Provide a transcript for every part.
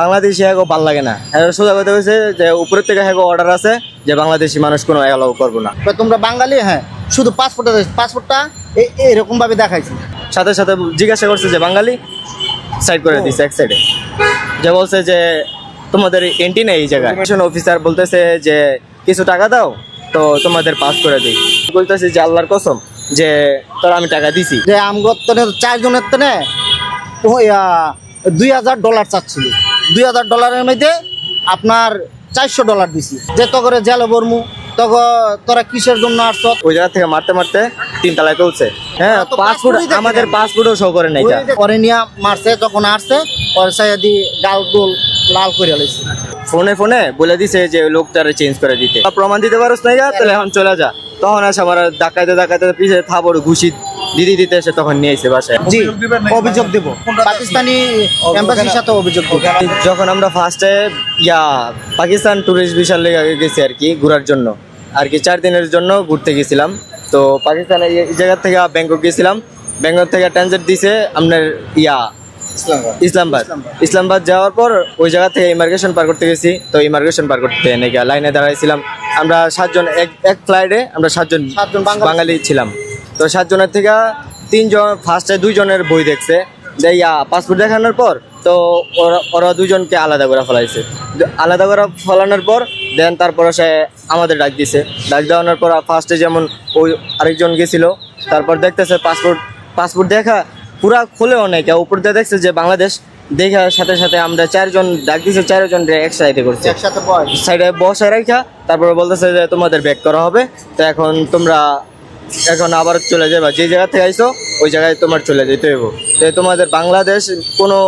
বাংলাদেশি হ্যাগো ভালো লাগে না। আর সোজা কথা হয়েছে যে উপরের থেকে হ্যাগো অর্ডার আছে যে বাংলাদেশি মানুষ কোনো অ্যালাউ করব না। তোমরা বাঙালি? হ্যাঁ শুধু পাসপোর্টটা পাসপোর্টটা এরকম ভাবে দেখাইছি। সাথে সাথে জিজ্ঞাসা করছে যে বাঙালি? সাইড করে দিছে এক সাইডে যে বলছে যে তোমাদের এন্ট্রি নেই এই জায়গায়। অফিসার বলতেছে যে কিছু টাকা দাও তো তোমাদের পাস করে দিই। বলতেছে যে আল্লাহর কসম যে তোর আমি টাকা দিছি। যে আমগর তনে চারজনের তনে দুই হাজার ডলার চাচ্ছিল। দুই হাজার ডলারের মধ্যে আপনার চারশো ডলার দিছি যে তগরে জেলে বর্মু তগ তোরা কিসের জন্য আসছ ওই জায়গা থেকে মারতে মারতে তিন তলায় তুলছে হ্যাঁ ওরা পাসপোর্ট আমাদের। পাসপোর্টও শো করে নাই। পরে নিয়ে মারছে তখন আসছে পরে দি গাল গোল লাল করে লাইছে। ফোনে ফোনে বলে দিছে যে লোকটারে চেঞ্জ করে দিতে। প্রমাণ দিতে পারোস না তাহলে এখন চলে যা। তখন আসে আমার ডাকাইতে ডাকাইতে পিছে থাবড় ঘুষি দিদি দিতে এসে তখন নিয়ে এসে বাসায়। জি অভিযোগ দেব। পাকিস্তানি এম্বাসির সাথে অভিযোগ দেব। যখন আমরা ফার্স্টে ইয়া পাকিস্তান ট্যুরিস্ট ভিসার লেগে গেছি আর কি ঘোরার জন্য। আর কি চার দিনের জন্য ঘুরতে গেছিলাম। তো পাকিস্তানে এই এই জায়গা থেকে ব্যাংকক গেছিলাম। ব্যাংকক থেকে ট্রানজিট দিছে আপনার ইয়া ইসলামাবাদ। ইসলামাবাদ। যাওয়ার পর ওই জায়গা থেকে ইমার্গেশন পার করতে গেছি। তো ইমার্গেশন পার করতে নাকি লাইনে দাঁড়াইছিলাম। আমরা সাতজন এক এক ফ্লাইটে আমরা সাতজন সাতজন বাঙালি। ছিলাম। তো সাতজনের থেকে তিনজন ফার্স্টে দুইজনের বই দেখছে। যে ইয়া পাসপোর্ট দেখানোর পর তো ওরা ওরা দুজনকে আলাদা করে ফেলাইছে। আলাদা করে ফেলানোর পর দেন তারপরে সে আমাদের ডাক দিছে। ডাক দেওয়ানোর পর ফার্স্টে যেমন ওই আরেকজন গেছিল তারপর দেখতেছে পাসপোর্ট পাসপোর্ট দেখা পুরা খুলে অনেক উপর দিয়ে দেখছে যে বাংলাদেশ দেখার সাথে সাথে আমরা চারজন ডাক দিচ্ছে চারজন এক সাইডে করছে। সাইডে বসে রাখা তারপরে বলতেছে যে তোমাদের ব্যাক করা হবে। তো এখন তোমরা এখন আবার চলে যাবা। যে জায়গা থেকে আইসো ওই জায়গায় তোমার চলে যেতে হইব। তো তোমাদের বাংলাদেশ কোনো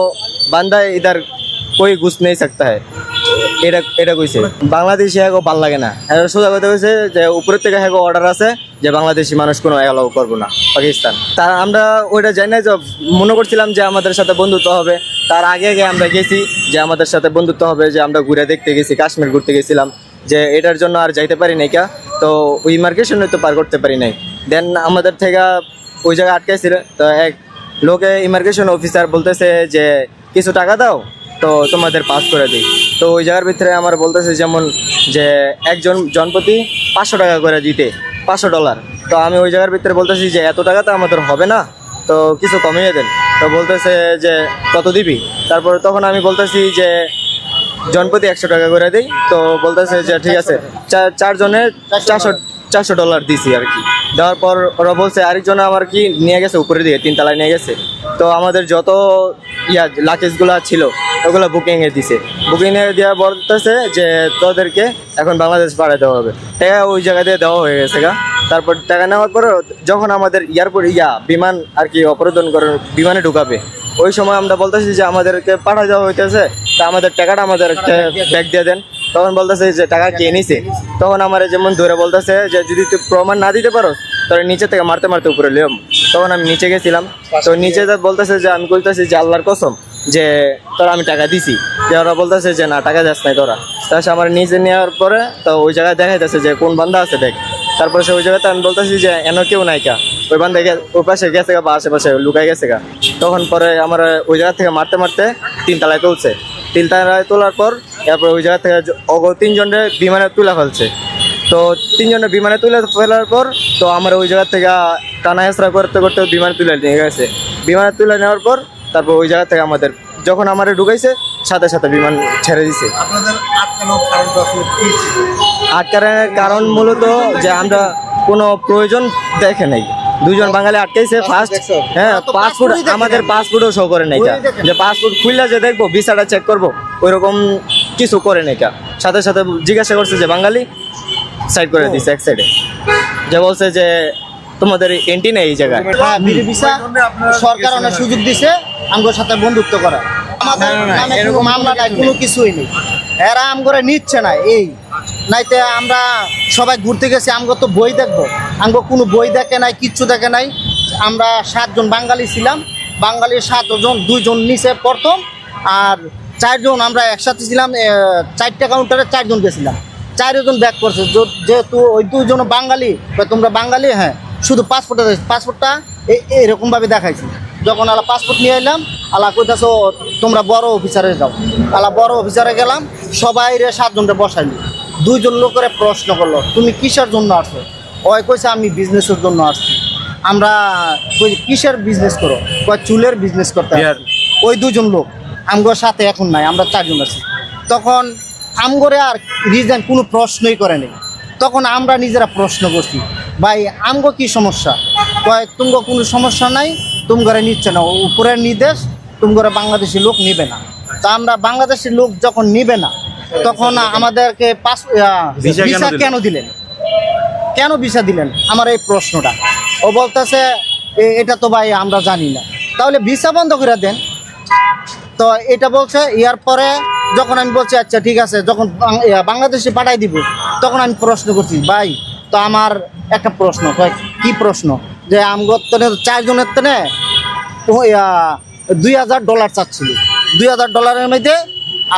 বান্দায় ইধার কই ঘুষ নেই সকতা হয়। এটা এটা কইছে। বাংলাদেশি হ্যাগো ভালো লাগে না। সোজা কথা কইছে যে উপরের থেকে হ্যাগো অর্ডার আছে যে বাংলাদেশি মানুষ কোনো অ্যালাউ করব না, পাকিস্তান। আমরা ওইটা জানি না যে, মনে করছিলাম যে আমাদের সাথে বন্ধুত্ব হবে। তার আগে আগে আমরা গেছি যে আমাদের সাথে বন্ধুত্ব হবে, যে আমরা ঘুরে দেখতে গেছি, কাশ্মীর ঘুরতে গেছিলাম। যে এটার জন্য আর যাইতে পারি নাই কা। তো ওই মার্কেশনে তো পার করতে পারি নাই। দেন আমাদের থেকে ওই জায়গায় আটকাইছিল। তো এক লোকে ইমিগ্রেশন অফিসার বলতেছে যে, কিছু টাকা দাও, তো তোমাদের পাস করে দিই। তো ওই জায়গার ভিতরে আমার বলতেছে যেমন যে একজন জনপতি পাঁচশো টাকা করে দিতে, পাঁচশো ডলার। তো আমি ওই জায়গার ভিতরে বলতেছি যে এত টাকা তো আমাদের হবে না, তো কিছু কমিয়ে দেন। তো বলতেছে যে কত দিবি? তারপর তখন আমি বলতেছি যে জনপতি একশো টাকা করে দিই। তো বলতেছে যে ঠিক আছে, চার- চারজনের চারশো চারশো ডলার দিছি আর কি। দেওয়ার পর ওরা বলছে আরেকজন আমার কি নিয়ে গেছে, উপরে দিয়ে তিনতলায় নিয়ে গেছে। তো আমাদের যত ইয়া লাকেজগুলো ছিল, ওগুলো বুকিংয়ে দিছে। বুকিংয়ে দেওয়া বলতেছে যে, তোদেরকে এখন বাংলাদেশ পাঠাতে হবে। টাকা ওই জায়গা দিয়ে দেওয়া হয়ে গেছে গা। তারপর টাকা নেওয়ার পর যখন আমাদের এয়ারপোর্ট ইয়া, বিমান আর কি অপরোধন করে বিমানে ঢুকাবে, ওই সময় আমরা বলতেছি যে, আমাদেরকে পাঠা দেওয়া হইতেছে। তা আমাদের টাকাটা আমাদের ব্যাগ দিয়ে দেন। তখন বলতেছে যে, টাকা কে নিছে? তখন আমার যেমন ধরে বলতেছে যে, যদি তুই প্রমাণ না দিতে পারো তাহলে নিচে থেকে মারতে মারতে উপরে লিয়ম তখন আমি নিচে গেছিলাম। তো তো বলতেছে যে, আমি বলতেছি যে আল্লাহর কসম যে, তোরা আমি টাকা দিছি। যে ওরা বলতেছে যে, না, টাকা যাস নাই তোরা। তার আমার নিচে নেওয়ার পরে, তো ওই জায়গায় দেখাইতেছে যে, কোন বান্ধা আছে দেখ। তারপরে সে ওই জায়গাতে আমি বলতেছি যে, এন কেউ নাই কা। ওই বান্ধে ওই পাশে গেছে গা, বা আশেপাশে লুকাই গেছে গা। তখন পরে আমার ওই জায়গা থেকে মারতে মারতে তিনতলায় তুলছে। তিনতলায় তোলার পর তারপর ওই জায়গা থেকে অগ তিনজনে বিমানে তুলে ফেলছে। তো তিনজনে বিমানে তুলে ফেলার পর তো আমার ওই জায়গা থেকে টানা হেসরা করতে করতে বিমানে তুলে নিয়ে গেছে। বিমানে তুলে নেওয়ার পর তারপর ওই জায়গা থেকে আমাদের যখন আমার ঢুকাইছে সাথে সাথে বিমান ছেড়ে দিছে। আটকানোর কারণ মূলত যে আমরা কোনো প্রয়োজন দেখে নাই। দুজন বাঙালি আটকাইছে ফার্স্ট হ্যাঁ পাসপোর্ট আমাদের নাই। পাসপোর্টও শো করে নাই যে পাসপোর্ট খুললে যে দেখব ভিসাটা চেক করব ওইরকম কিছু করে নাই। সাথে সাথে জিজ্ঞাসা করছে যে বাঙালি সাইড করে দিছে এক সাইডে যে বলছে যে তোমাদের এন্ট্রি নেই এই জায়গায়। হ্যাঁ ভিসা সরকার অনেক সুযোগ দিছে আমগোর সাথে বন্ধুত্ব করা। আমাদের না, না, না, নামে কোনো এরকম মামলা নাই কোনো কিছুই নেই। এরা আমগরে নিচ্ছে না এই। নাইতে আমরা সবাই ঘুরতে গেছি আমগো তো বই দেখব। আমগো কোনো বই দেখে নাই কিচ্ছু দেখে নাই। আমরা সাতজন বাঙালি ছিলাম বাঙালির সাতজন দুইজন নিচে প্রথম আর চারজন আমরা একসাথে ছিলাম চারটা কাউন্টারে চারজন গেছিলাম। চারজন ব্যাক করছে। যেহেতু ওই দুজন বাঙালি বা তোমরা বাঙালি হ্যাঁ শুধু পাসপোর্টটা পাসপোর্টটা এরকমভাবে দেখাইছি। যখন আলা পাসপোর্ট নিয়ে এলাম আলা কইতাছো তোমরা বড় অফিসারে যাও। আলা বড় অফিসারে গেলাম সবাই রে সাতজনরে বসাইলি। দুইজন লোকের প্রশ্ন করল তুমি কিসের জন্য আসছো? ওই কইছে আমি বিজনেসের জন্য আসছি। আমরা কই কিসের বিজনেস করো? কয় চুলের বিজনেস করতে। ওই দুজন লোক আমগোর সাথে এখন নাই আমরা চারজন আছি। তখন আমগরে আর রিজন কোনো প্রশ্নই করে নেই তখন আমরা নিজেরা প্রশ্ন করছি ভাই আমগো কি সমস্যা? কয় তুমগো কোনো সমস্যা নাই তুম ঘরে নিচ্ছে না উপরের নির্দেশ তুম ঘরে বাংলাদেশি লোক নিবে না। তা আমরা বাংলাদেশি লোক যখন নিবে না তখন আমাদেরকে পাস ভিসা কেন দিলেন? কেন ভিসা দিলেন? আমার এই প্রশ্নটা। ও বলতেছে এটা তো ভাই আমরা জানি না। তাহলে ভিসা বন্ধ করে দেন। তো এটা বলছে, ইয়ার পরে যখন আমি বলছি আচ্ছা ঠিক আছে, যখন বাংলাদেশে পাঠাই দিব, তখন আমি প্রশ্ন করছি, ভাই, তো আমার একটা প্রশ্ন কি প্রশ্ন? যে আমগর তনে চারজনের তনে দুই হাজার ডলার চাচ্ছিল। দুই হাজার ডলারের মধ্যে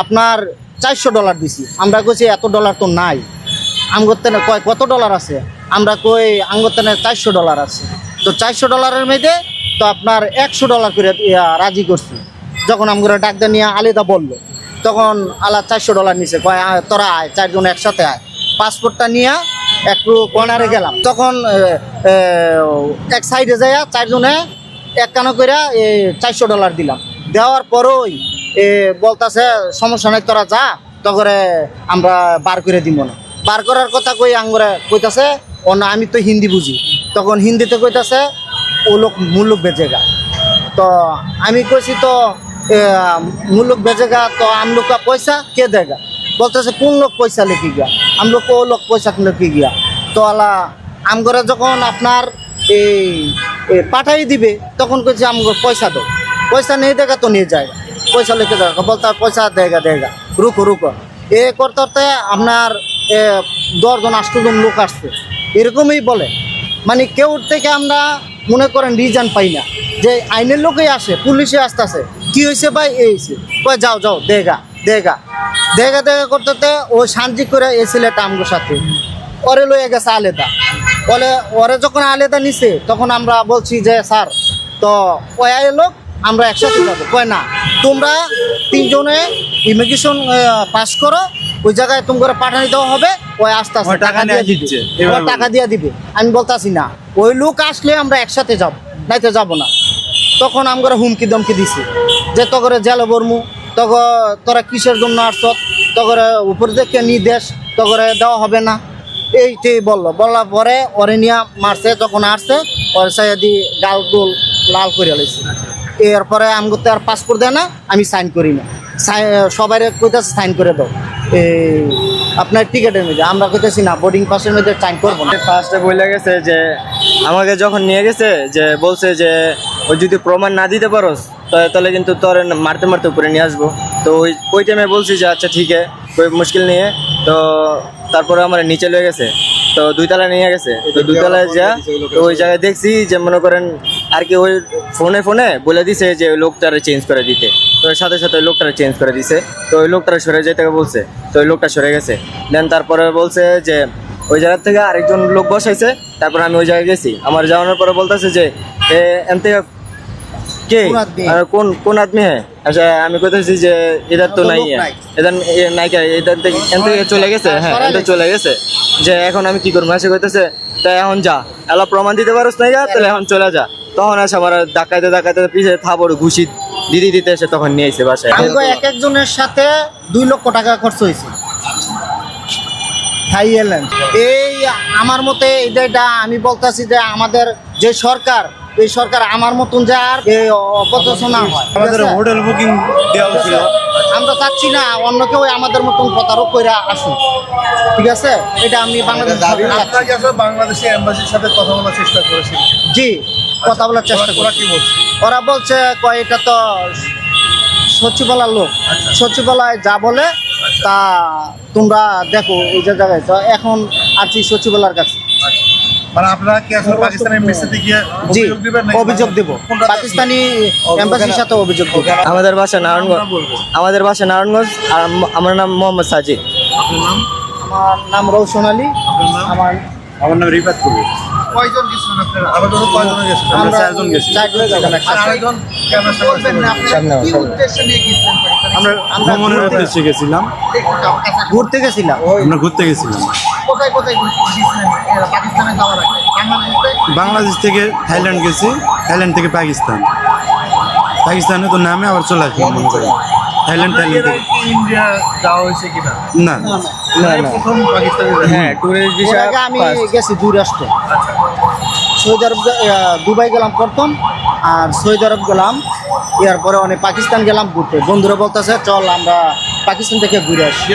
আপনার চারশো ডলার দিছি। আমরা কইছি, এত ডলার তো নাই। আমগত্তানে কয়, কত ডলার আছে? আমরা কই আঙ্গত্তানে চারশো ডলার আছে। তো চারশো ডলারের মধ্যে তো আপনার একশো ডলার করে রাজি করছি। যখন আমরা ডাক্তার নিয়ে আলিদা বলল, তখন আলা চারশো ডলার নিছে তোরা আয়, চারজন একসাথে আয়। পাসপোর্টটা নিয়ে একটু কর্নারে গেলাম। তখন এক সাইডে যাইয়া চারজনে এক কানো করে চারশো ডলার দিলাম। দেওয়ার পরই বলতাছে, সমস্যা নাই, তোরা যা তখন আমরা বার করে দিব না। বার করার কথা কই আঙ্গরে কইতাছে, ও না, আমি তো হিন্দি বুঝি। তখন হিন্দিতে কইতাছে, ও লোক মুলুক বেচেগা তো আমি কইছি, তো মুলুক বেচেগা, তো का পয়সা, কে দেগা বলতেছে, কোন লোক পয়সা লেখি গিয়া লোক ও লোক পয়সা লেখি গিয়া তো আলা আমগরে যখন আপনার এই পাঠাই দিবে, তখন কইছে আমগর পয়সা দাও। পয়সা নেই দেখা তো নিয়ে যায়। পয়সা লিখে দেখা বলতে পয়সা দেগা দেগা রুকো রুকো। এ করতে আপনার দশজন আষ্টজন লোক আসছে। এরকমই বলে। মানে কেউ থেকে আমরা মনে করেন রিজান পাই না। যে আইনের লোকেই আসে পুলিশে আসতেছে। কি হয়েছে ভাই? এই হয়েছে কয় যাও যাও দেখা দেখা। দেখা দেখা করতে ও শান্তি করে এসেলে আমগোর সাথে। ওরে লয়ে গেছে আলেদা। বলে ওরে যখন আলেদা নিছে তখন আমরা বলছি যে স্যার তো ওই লোক আমরা একসাথে যাব। কয় না তোমরা তিনজনে ইমিগ্রেশন পাস করো। ওই জায়গায় তোমাকে পাঠানি দেওয়া হবে। ওই আস্তে আস্তে টাকা দিয়ে দিবে। দিচ্ছে, এভাবে টাকা দিয়ে দিবে। আমি বলতাছি না ওই লোক আসলে আমরা একসাথে যাব নাইতে যাব না। তখন আমরা হুমকি দমকি দিছি। যে তগরে জেল বর্মু তগ তোরা কিসের জন্য আসছ তগরে উপর থেকে নির্দেশ তগরে দেওয়া হবে না। এইটাই বলল। বলার পরে ওরে নিয়ে মারছে, যখন আসছে, ওর সাইদি গাল গোল লাল করে লাইছে। এরপরে আমগো তো আর পাসপোর্ট দেয় না, আমি সাইন করি না। সবাই কইতাছে সাইন করে দাও। এই আপনার টিকেটের মধ্যে, আমরা কইতেছি না বোর্ডিং পাসের মধ্যে সাইন করব না। ফার্স্টে বলে গেছে যে, আমাকে যখন নিয়ে গেছে, যে বলছে যে, ওই যদি প্রমাণ না দিতে পারোস তাহলে কিন্তু তোর মারতে মারতে উপরে নিয়ে আসব। তো ওই ওই টাইমে বলছি যে আচ্ছা ঠিক আছে মুশকিল নিয়ে। তো তারপরে আমার নিচে লয়ে গেছে। তো দুই তলায় নিয়ে গেছে। তো দুই তলায় যা তো ওই জায়গায় দেখছি যে মনে করেন আর কি ওই ফোনে ফোনে বলে দিছে যে ওই লোকটারে চেঞ্জ করে দিতে। তো সাথে সাথে ওই লোকটারে চেঞ্জ করে দিছে। তো ওই লোকটারে সরে যেতে বলছে। তো ওই লোকটা সরে গেছে। দেন তারপরে বলছে যে ওই জায়গা থেকে আরেকজন লোক বসাইছে। তারপর আমি ওই জায়গায় গেছি। আমার যাওয়ানোর পরে বলতেছে যে এন থেকে কে? কোন? কোন আদমি হ্যাঁ আচ্ছা আমি কইতেছি যে এদার তো নাই এদার নাই এদার এন থেকে চলে গেছে? হ্যাঁ থেকে চলে গেছে। যে এখন আমি কি করব? এসে কইতেছে তাই এখন যা। এলা প্রমাণ দিতে পারোস না তাহলে এখন চলে যা। তখন আসে আমার ডাকাইতে ডাকাইতে পিছিয়ে থাবড় ঘুষি দিদি দিতে এসে তখন নিয়ে এসে বাসায়। এক একজনের সাথে দুই লক্ষ টাকা খরচ হয়েছে। থাই এয়ারলাইন্স এই আমার মতে এটা এটা আমি বলতেছি যে আমাদের যে সরকার এই সরকার আমার মতন যে আর এই অপচনা হয় আমাদের হোটেল বুকিং দেওয়া ছিল আমরা চাচ্ছি না অন্য কেউ আমাদের মতন প্রতারক করে আসুক ঠিক আছে? এটা আমি বাংলাদেশ আসলে বাংলাদেশি এম্বাসির সাথে কথা বলার চেষ্টা করেছেন? জি কথা বলার চেষ্টা ওরা করি। কি বলছে? ওরা বলছে কয় এটা তো সচিবালয়ের লোক। আচ্ছা। সচিবালয় যা বলে তা তোমরা দেখো ওই যে জায়গায়। তো এখন আসছি সচিবালয়ের কাছে? মানে আপনারা কি আসলে পাকিস্তান এম্বাসিতে গিয়ে জি অভিযোগ দেব। পাকিস্তানি এম্বাসির সাথে অভিযোগ দেব। আমাদের বাসা নারায়ণগঞ্জ। আমাদের বাসা নারায়ণগঞ্জ আর আমার নাম মোহাম্মদ সাজিদ। আপনার নাম? আমার নাম রৌশন আলী। আমার আমার নাম রিফাত কবির কয়জন গেছিলেন আপনারা? আমরা কয়জন গেছিলেন? চারজন গেছি আর আরেকজন ভ্রমণের উদ্দেশ্যে গেছিলাম। ঘুরতে গেছিলাম। আমরা ঘুরতে গেছিলাম। কোথায় কোথায় ঘুরতে পাকিস্তানে যাওয়ার আগে। বাংলাদেশে? বাংলাদেশ থেকে থাইল্যান্ড গেছি থাইল্যান্ড থেকে পাকিস্তান। পাকিস্তানে তো নামে আবার চলে আসলাম মনে করি থাইল্যান্ড থাইল্যান্ড থেকে। ইন্ডিয়া যাওয়া হয়েছে কিনা? না না। না প্রথম পাকিস্তানে হ্যাঁ ট্যুরিস্ট ভিসা আমি গেছি দুই রাষ্ট্রে। আচ্ছা। সৌদি আরব দুবাই গেলাম প্রথম আর সৌদি আরব গেলাম এরপরে অনেক পাকিস্তান গেলাম ঘুরতে। বন্ধুরা বলতেছে চল আমরা পাকিস্তান থেকে ঘুরে আসি।